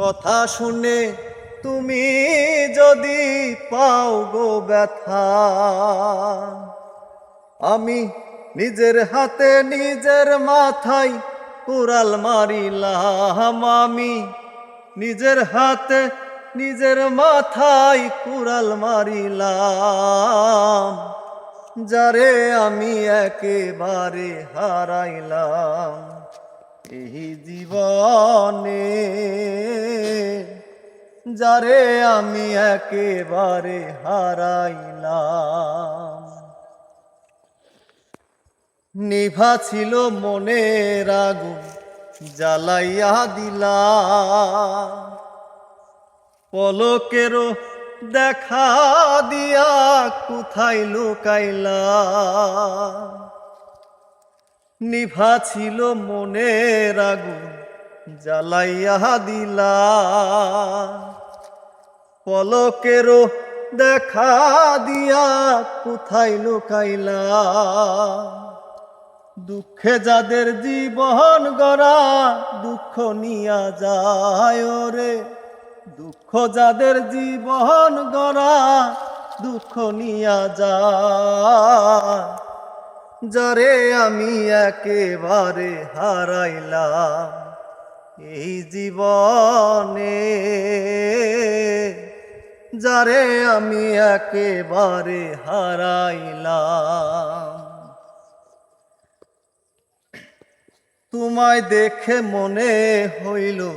কথা শুনে তুমি যদি পাও গো ব্যথা, আমি নিজের হাতে নিজের মাথায় কুড়াল মারিলাম, আমি নিজের হাতে নিজের মাথায় কুড়াল মারিলাম, যারে আমি একেবারে হারাইলাম। এই জীবনে যারে আমি একেবারে হারাইলাম। নিভা ছিল মনের আগুন, জ্বালাইয়া দিলা পলকেরও দেখা দিয়া কোথায় লুকাইলা নিভা ছিল মনের আগুন, জ্বালাইয়া দিলা। পলকেরও দেখা দিয়া কোথায় লুকাইলা? দুঃখে যাদের জীবন গড়া, দুঃখ নিয়া যায় রে দুঃখ যাদের জীবন গড়া, দুঃখ নিয়া যায়। যারে আমি একেবারে হারাইলাম এই জীবনে। যারে আমি একেবারে হারাইলাম। তোমায় দেখে মনে হইল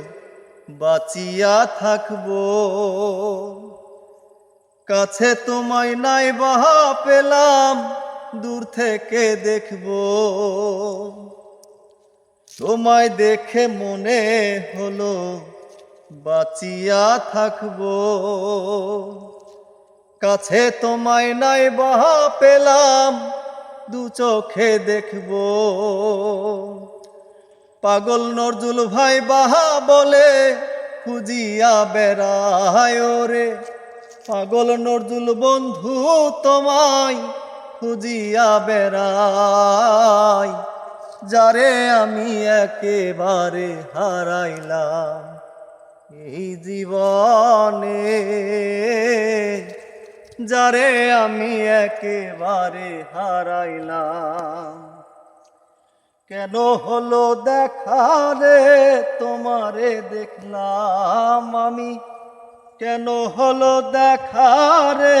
বাঁচিয়া থাকব। কাছে তোমায় নাই বাহা পেলাম। দূর থেকে দেখব। তোমায় দেখে মনে হলো, বাঁচিয়া থাকব। কাছে তোমায় নাই বাহা পেলাম, দু চোখে দেখব। পাগল নজরুল ভাই বাহা বলে, খুঁজিয়া বেড়ায় রে পাগল নজরুল বন্ধু তোমায় খুঁজিয়া বেড়াই, যারে আমি একেবারে হারাইলাম। এই জীবনে যারে আমি একেবারে হারাইলাম। কেন হলো দেখারে তোমারে দেখলাম আমি। কেন হলো দেখারে